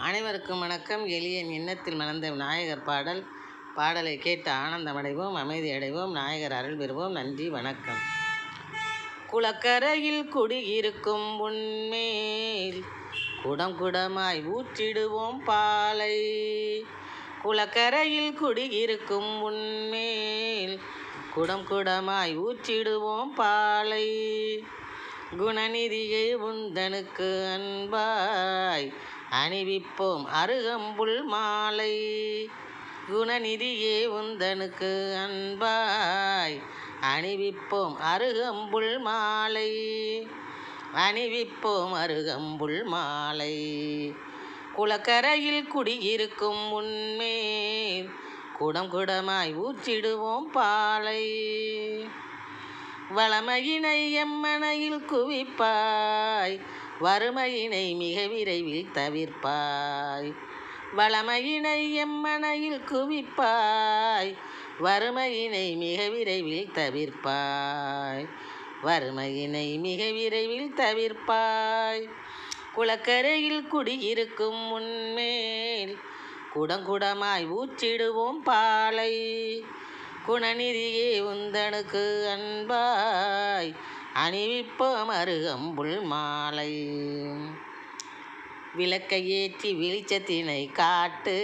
அனைவருக்கும் வணக்கம். எளியன் எண்ணத்தில் மணந்த விநாயகர் பாடல். பாடலை கேட்டு ஆனந்தமடைவோம் அமைதி அடைவோம் நாயகர் அருள் பெறுவோம். நன்றி வணக்கம். குளக்கரையில் குடியிருக்கும் உன்மேல் குடம் குடமாய் ஊற்றிடுவோம் பாலை. குளக்கரையில் குடியிருக்கும் உன்மேல் குடம் குடமாய் ஊற்றிடுவோம் பாலை. குணநிதியை உந்தனுக்கு அன்பாய். அணிவிப்போம் அருகம்புல் மாலை. குணநிதியே உந்தனுக்கு அன்பாய். அணிவிப்போம் அருகம்புல் மாலை. அணிவிப்போம் அருகம்புல் மாலை. குளக்கரையில் குடியிருக்கும் உன்மேல் குடம் குடமாய் ஊற்றிடுவோம் பாலை. வளமையினை எம்மனையில் குவிப்பாய். வறுமையினை மிக விரைவில் தவிர்ப்பாய். வளமையினை எம்மனையில் குவிப்பாய். வறுமையினை மிக விரைவில் தவிர்ப்பாய். வறுமையினை மிக விரைவில் தவிர்ப்பாய். குளக்கரையில் குடியிருக்கும் முன்மேல் குடங்குடமாய் ஊற்றிடுவோம் பாலை. குணநிதியே உந்தனுக்கு அன்பாய். அணிவிப்போம் அருகம்புல் மாலை. விளக்கை ஏற்றி வெளிச்சத்தினை காட்டு.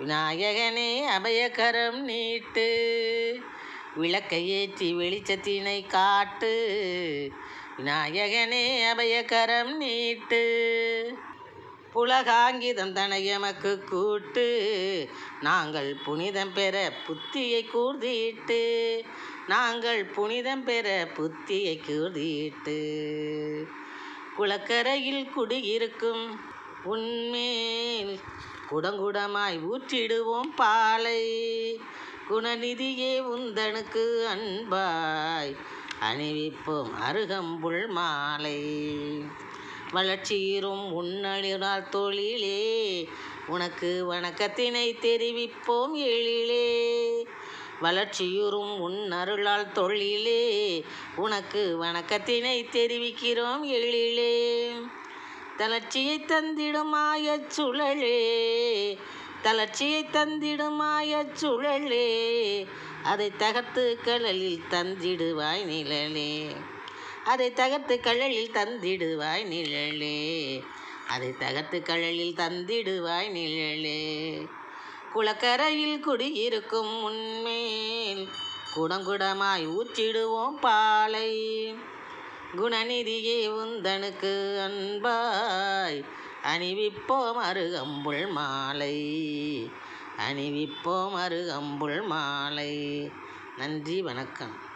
விநாயகனே அபயகரம் நீட்டு. விளக்கை ஏற்றி வெளிச்சத்தினை காட்டு. விநாயகனே அபயகரம் நீட்டு. புலகாங்கிதம் தன எமக்கு கூட்டு. நாங்கள் புனிதம் பெற புத்தியை கூர்திட்டு நாங்கள் புனிதம் பெற புத்தியை கூர்திட்டு குளக்கரையில் குடியிருக்கும் உண்மேல் குடங்குடமாய் ஊற்றிடுவோம் பாலை. குணநிதியே உந்தனுக்கு அன்பாய். அணிவிப்போம் அருகம்புல் மாலை. வளர்ச்சியிரும் உன்னழினால் தொழிலே உனக்கு வணக்கத்தினை தெரிவிப்போம் எழிலே. வளர்ச்சியுறும் உன் அருளால் தொழிலே உனக்கு வணக்கத்தினை தெரிவிக்கிறோம் எழிலே. தளர்ச்சியை தந்திடுமாய சுழலே தளர்ச்சியை தந்திடுமாய சுழலே அதை தகர்த்து கடலில் தந்திடுவாய் நிழலே. அதை தகர்த்து கழலில் தந்திடுவாய் நிழலே. அதை தகர்த்து கழலில் தந்திடுவாய் நிழலே. குளக்கரையில் குடியிருக்கும் உண்மேல் குடங்குடமாய் ஊற்றிடுவோம் பாலை. குணநிதியே உந்தனுக்கு அன்பாய். அணிவிப்போம் அருகம்புல் மாலை. அணிவிப்போம் அருகம்புல் மாலை. நன்றி வணக்கம்.